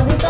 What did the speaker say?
아,